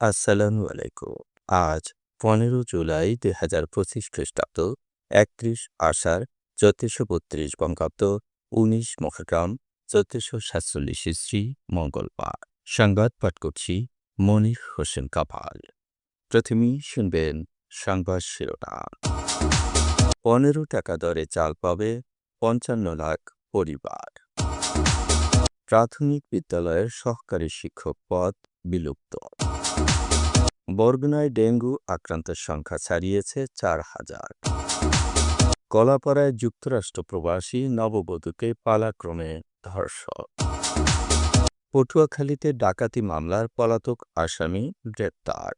আসসালামু আলাইকুম। আজ পনেরো জুলাই দুই হাজার পঁচিশ খ্রিস্টাব্দ, একত্রিশ আষাঢ়, চোদ্দশো বত্রিশ বঙ্গাব্দ, উনিশ মহাগ্রাম চোদ্দশো সাতচল্লিশ শ্রী মঙ্গলবার। সংবাদ পাঠ করছি মনির হোসেন কাপাল প্রথমেই শুনবেন সংবাদ শিরোনাম। পনেরো টাকা দরে চাল পাবে পঞ্চান্ন লাখ পরিবার। প্রাথমিক বিদ্যালয়ের সহকারী শিক্ষক পদ বিলুপ্ত। বরগুনায় ডেঙ্গু আক্রান্তের সংখ্যা ছাড়িয়েছে চার হাজার। কলাপাড়ায় যুক্তরাষ্ট্র প্রবাসী নববধূকে পালাক্রমে ধর্ষক পটুয়াখালীতে ডাকাতি মামলার পলাতক আসামি গ্রেপ্তার।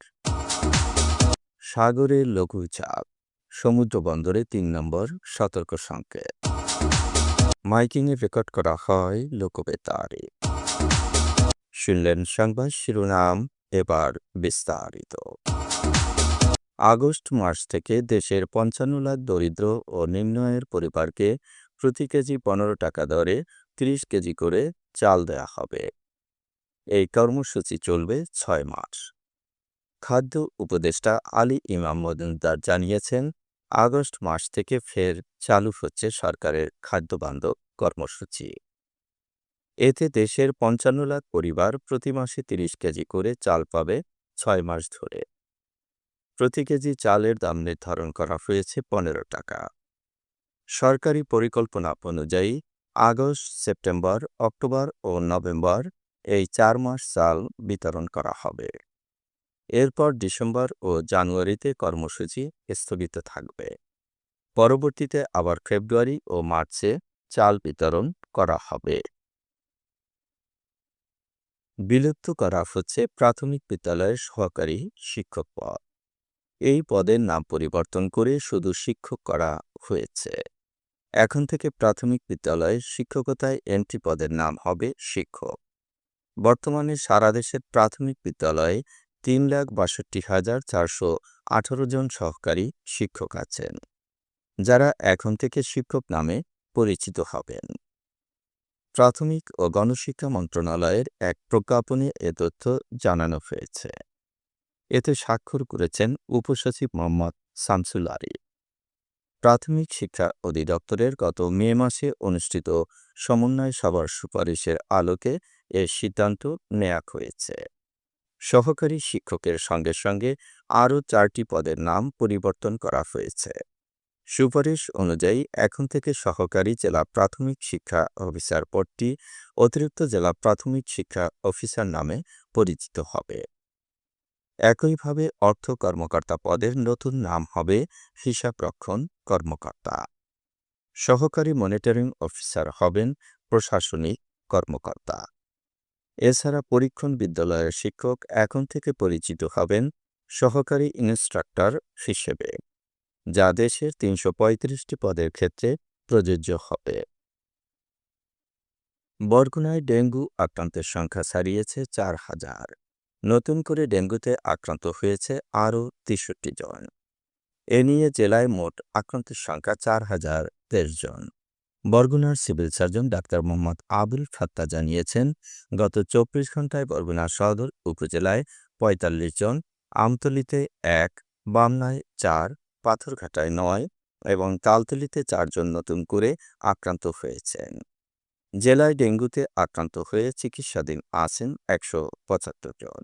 সাগরের লঘুচাপ। সমুদ্র বন্দরে তিন নম্বর সতর্ক সংকেত। মাইকিংয়ে রেকর্ড করা হয় লোকবেতারে। শুনলেন সংবাদ শিরোনাম এবার বিস্তারিত। আগস্ট মাস থেকে দেশের পঞ্চান্ন লাখ দরিদ্র ও নিম্ন আয়ের পরিবারকে প্রতি কেজি পনেরো টাকা দরে তিরিশ কেজি করে চাল দেয়া হবে। এই কর্মসূচি চলবে ছয় মাস। খাদ্য উপদেষ্টা আলী ইমাম মজুমদার জানিয়েছেন, আগস্ট মাস থেকে ফের চালু হচ্ছে সরকারের খাদ্যবান্ধব কর্মসূচি। এতে দেশের পঞ্চান্ন লাখ পরিবার প্রতি মাসে তিরিশ কেজি করে চাল পাবে ছয় মাস ধরে। প্রতি কেজি চালের দাম নির্ধারণ করা হয়েছে পনেরো টাকা। সরকারি পরিকল্পনা অনুযায়ী আগস্ট, সেপ্টেম্বর, অক্টোবর ও নভেম্বর এই চার মাস চাল বিতরণ করা হবে। এরপর ডিসেম্বর ও জানুয়ারিতে কর্মসূচি স্থগিত থাকবে। পরবর্তীতে আবার ফেব্রুয়ারি ও মার্চে চাল বিতরণ করা হবে। বিলুপ্ত করা হচ্ছে প্রাথমিক বিদ্যালয়ের সহকারী শিক্ষক পদ। এই পদের নাম পরিবর্তন করে শুধু শিক্ষক করা হয়েছে। এখন থেকে প্রাথমিক বিদ্যালয়ে শিক্ষকতায় এন্ট্রি পদের নাম হবে শিক্ষক। বর্তমানে সারা দেশের প্রাথমিক বিদ্যালয়ে তিন লাখ বাষট্টি হাজার চারশো আঠারো জন সহকারী শিক্ষক আছেন, যারা এখন থেকে শিক্ষক নামে পরিচিত হবেন। প্রাথমিক ও গণশিক্ষা মন্ত্রণালয়ের এক প্রজ্ঞাপনে এ তথ্য জানানো হয়েছে। এতে স্বাক্ষর করেছেন উপসচিব মোহাম্মদ শামসুল আলী। প্রাথমিক শিক্ষা অধিদপ্তরের গত মে মাসে অনুষ্ঠিত সমন্বয় সভার সুপারিশের আলোকে এর সিদ্ধান্ত নেওয়া হয়েছে। সহকারী শিক্ষকের সঙ্গে সঙ্গে আরও চারটি পদের নাম পরিবর্তন করা হয়েছে। সুপারিশ অনুযায়ী এখন থেকে সহকারী জেলা প্রাথমিক শিক্ষা অফিসার পদটি অতিরিক্ত জেলা প্রাথমিক শিক্ষা অফিসার নামে পরিচিত হবে। একইভাবে অর্থ কর্মকর্তা পদের নতুন নাম হবে হিসাবরক্ষণ কর্মকর্তা। সহকারী মনিটরিং অফিসার হবেন প্রশাসনিক কর্মকর্তা। এছাড়া পরীক্ষণ বিদ্যালয়ের শিক্ষক এখন থেকে পরিচিত হবেন সহকারী ইনস্ট্রাক্টর হিসেবে। যা দেশের তিনশো পদের ক্ষেত্রে প্রযোজ্য হবে। বরগুনায় ডেঙ্গু আক্রান্তের সংখ্যা ছাড়িয়েছে চার হাজার। নতুন করে ডেঙ্গুতে আক্রান্ত হয়েছে আরও তেষট্টি জন। এ নিয়ে জেলায় মোট আক্রান্তের সংখ্যা চার হাজার তেইশ জন। বরগুনার civil surgeon doctor Mohammad Abul Fatta জানিয়েছেন, গত চব্বিশ ঘন্টায় বরগুনা সদর উপজেলায় পঁয়তাল্লিশ জন, আমতলিতে এক, বামনায় চার পাথরঘাটায় নয় এবং তালতলিতে চারজন নতুন করে আক্রান্ত হয়েছেন। জেলায় ডেঙ্গুতে আক্রান্ত হয়ে চিকিৎসাধীন আছেন একশো পঁচাত্তর জন।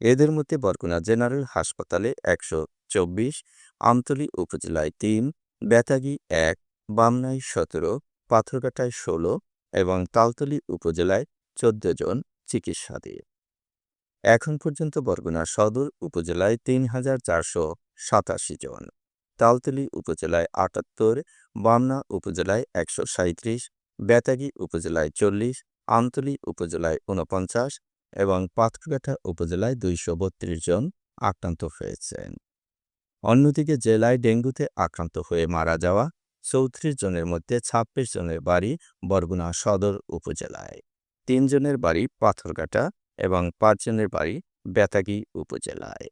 এদের মধ্যে বরগুনা জেনারেল হাসপাতালে একশো চব্বিশ, আমতলী উপজেলায় তিন, বেতাগি এক, বামনাই সতেরো, পাথরঘাটায় ষোলো এবং তালতলী উপজেলায় চোদ্দ জন চিকিৎসাধীন। এখন পর্যন্ত বরগুনা সদর উপজেলায় তিন হাজার চারশো সাতাশি জন। তালতলী উপজেলায় আটাত্তর, বামনা উপজেলায় একশো সাঁত্রিশ বেতাগি উপজেলায় চল্লিশ আমতলী উপজেলায় ঊনপঞ্চাশ এবং পাথরঘাটা উপজেলায় দুইশো বত্রিশ জন আক্রান্ত হয়েছেন। অন্যদিকে জেলায় ডেঙ্গুতে আক্রান্ত হয়ে মারা যাওয়া চৌত্রিশ জনের মধ্যে ছাব্বিশ জনের বাড়ি বরগুনা সদর উপজেলায়। তিনজনের বাড়ি পাথরঘাটা এবং পাঁচজনের বাড়ি বেতাগি উপজেলায়।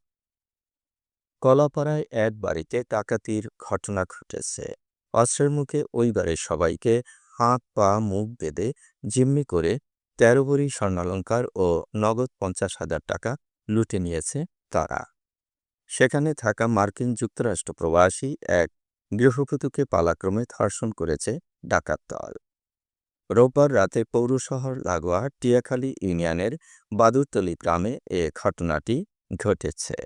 কলাপাড়ায় এক বাড়িতে ডাকাতির ঘটনা ঘটেছে। অস্ত্রের মুখে ওই বাড়ির সবাইকে হাত, পা, মুখ বেঁধে জিম্মি করে তেরো ভরি স্বর্ণালঙ্কার ও নগদ পঞ্চাশ হাজার টাকা লুটে নিয়েছে তারা। সেখানে থাকা মার্কিন যুক্তরাষ্ট্র প্রবাসী এক গৃহবধূকে পালাক্রমে ধর্ষণ করেছে ডাকাত দল। রোববার রাতে পৌরশহর লাগোয়া টিয়াখালী ইউনিয়নের বাদুরতলি গ্রামে এ ঘটনাটি ঘটেছে।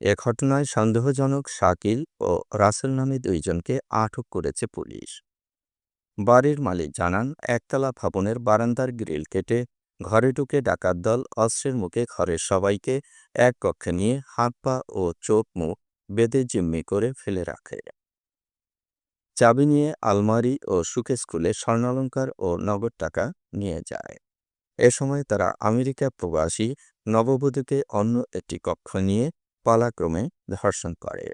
এ ঘটনায় সন্দেহজনক শাকিল ও রাসেল নামে দুইজনকে আটক করেছে পুলিশ। বাড়ির মালিক জানান, একতলা ভবনের বারান্দার গ্রিল কেটে ঘরে ঢুকে ডাকাত দল অস্ত্রের মুখে ঘরের সবাইকে এক কক্ষে নিয়ে হাত পা ও চোখ মুখ বেঁধে জিম্মি করে ফেলে রাখে। চাবি নিয়ে আলমারি ও সুকেস খুলে স্বর্ণালঙ্কার ও নগদ টাকা নিয়ে যায়। এ সময় তারা আমেরিকা প্রবাসী নববধূকে অন্য একটি কক্ষ নিয়ে পালাক্রমে ধর্ষণ করে।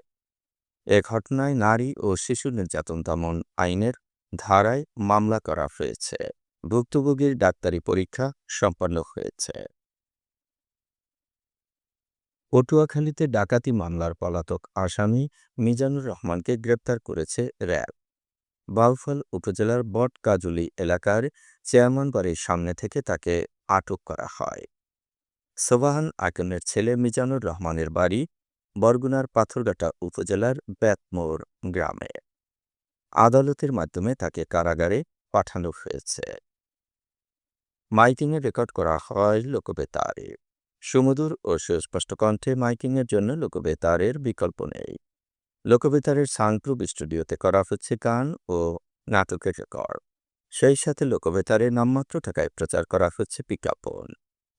এ ঘটনায় নারী ও শিশু নির্যাতন দমন আইনের ধারায় মামলা করা হয়েছে। ভুক্তভোগীর ডাক্তারি পরীক্ষা সম্পন্ন হয়েছে। পটুয়াখালীতে ডাকাতি মামলার পলাতক আসামি মিজানুর রহমানকে গ্রেপ্তার করেছে র্যাব। বাউফল উপজেলার বটকাজুলি এলাকার চেয়ারম্যান বাড়ির সামনে থেকে তাকে আটক করা হয়। সোবাহান আকেনের ছেলে মিজানুর রহমানের বাড়ি বরগুনার পাথরঘাটা উপজেলার বেতমোর গ্রামে। আদালতের মাধ্যমে তাকে কারাগারে পাঠানো হয়েছে। মাইকিংয়ে রেকর্ড করা হয় লোকবেতারে। সুমধুর ও সুস্পষ্ট কণ্ঠে মাইকিংয়ের জন্য লোকবেতারের বিকল্প নেই। লোকবেতারের সানপ্রুভ স্টুডিওতে করা হচ্ছে গান ও নাটকের রেকর্ড। সেই সাথে লোকবেতারে নামমাত্র টাকায় প্রচার করা হচ্ছে বিজ্ঞাপন।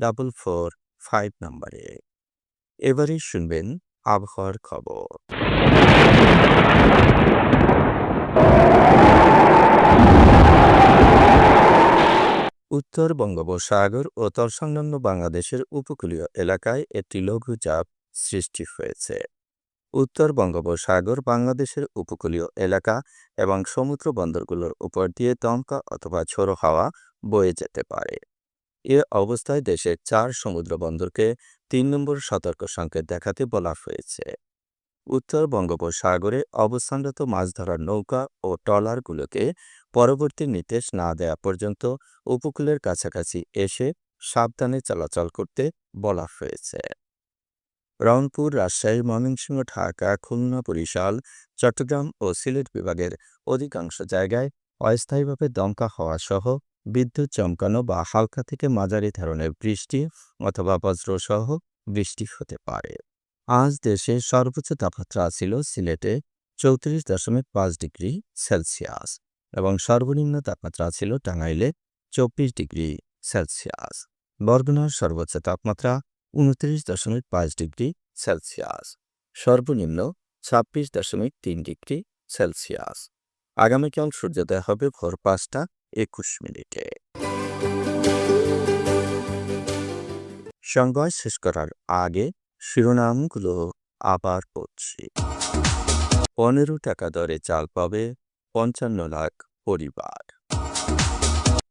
double four, five নম্বরে। এবারে শুনবেন আবহাওয়ার খবর। উত্তর বঙ্গোপসাগর ও তৎসংলগ্ন বাংলাদেশের উপকূলীয় এলাকায় একটি লঘুচাপ সৃষ্টি হয়েছে। উত্তর বঙ্গোপসাগর বাংলাদেশের উপকূলীয় এলাকা এবং সমুদ্র বন্দরগুলোর উপর দিয়ে দমকা অথবা ঝোড়ো হাওয়া বয়ে যেতে পারে। এ অবস্থায় দেশের চার সমুদ্র বন্দরকে তিন নম্বর সতর্ক সংকেত দেখাতে বলা হয়েছে। উত্তর বঙ্গোপসাগরে অবস্থানরত মাছ ধরার নৌকা ও ট্রলারগুলোকে পরবর্তী নির্দেশ না দেয়া পর্যন্ত উপকূলের কাছাকাছি এসে সাবধানে চলাচল করতে বলা হয়েছে। রংপুর, রাজশাহী, ময়মনসিংহ, ঢাকা, খুলনা, বরিশাল, চট্টগ্রাম ও সিলেট বিভাগের অধিকাংশ জায়গায় অস্থায়ীভাবে দমকা হওয়া সহ বিদ্যুৎ চমকানো বা হালকা থেকে মাঝারি ধরনের বৃষ্টি অথবা বজ্রসহ বৃষ্টি হতে পারে। আজ দেশে সর্বোচ্চ তাপমাত্রা ছিল সিলেটে চৌত্রিশ দশমিক পাঁচ ডিগ্রি সেলসিয়াস এবং সর্বনিম্ন তাপমাত্রা ছিল টাঙ্গাইলে চব্বিশ ডিগ্রি সেলসিয়াস। বরগুনার সর্বোচ্চ তাপমাত্রা উনত্রিশ দশমিক পাঁচ ডিগ্রি সেলসিয়াস। সর্বনিম্ন ছাব্বিশ দশমিক তিন ডিগ্রি সেলসিয়াস। আগামীকাল সূর্যোদয় হবে ভোর পাঁচটা একুশ মিনিটে। সংবাদ শেষ করার আগে শিরোনামগুলো আবার পড়ছি। পনেরো টাকা দরে চাল পাবে পঞ্চান্ন লাখ পরিবার।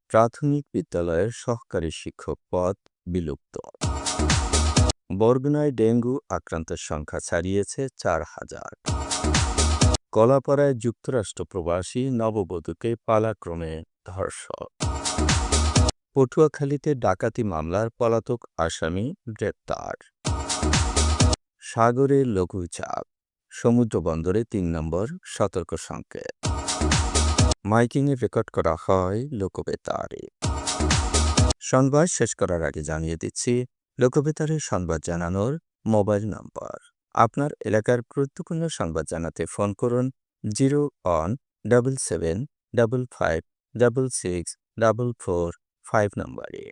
প্রাথমিক বিদ্যালয়ের সহকারী শিক্ষক পদ বিলুপ্ত। বরগুনায় ডেঙ্গু আক্রান্তের সংখ্যা ছাড়িয়েছে চার হাজার। কলাপাড়ায় যুক্তরাষ্ট্র প্রবাসী নববধূকে পালাক্রমে ধর্ষক। পটুয়াখালীতে ডাকাতি মামলার পলাতক আসামি গ্রেপ্তার। সাগরে লঘুচাপ। সমুদ্র বন্দরে তিন নম্বর সতর্ক সংকেত। মাইকিংয়ে রেকর্ড করা হয় লোকবেতারে। সংবাদ শেষ করার আগে জানিয়ে দিচ্ছি লোকবেতারের সংবাদ জানানোর মোবাইল নম্বর। আপনার এলাকার গুরুত্বপূর্ণ সংবাদ জানাতে ফোন করুন, zero one double seven double five double six double four five নম্বরে।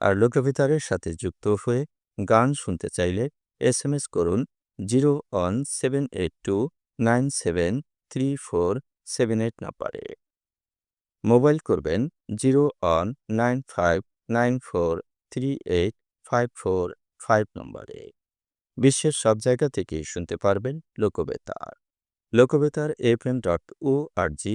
আর লোকবেতারের সাথে যুক্ত হয়ে গান শুনতে চাইলে এস এম এস করুন zero one seven eight two nine seven three four seven eight নম্বরে। মোবাইল করবেন zero one nine five nine four three eight five four five নম্বরে। বিশ্বের সব জায়গা থেকে শুনতে পারবেন Lokbetar Lokbetar F M dot O R G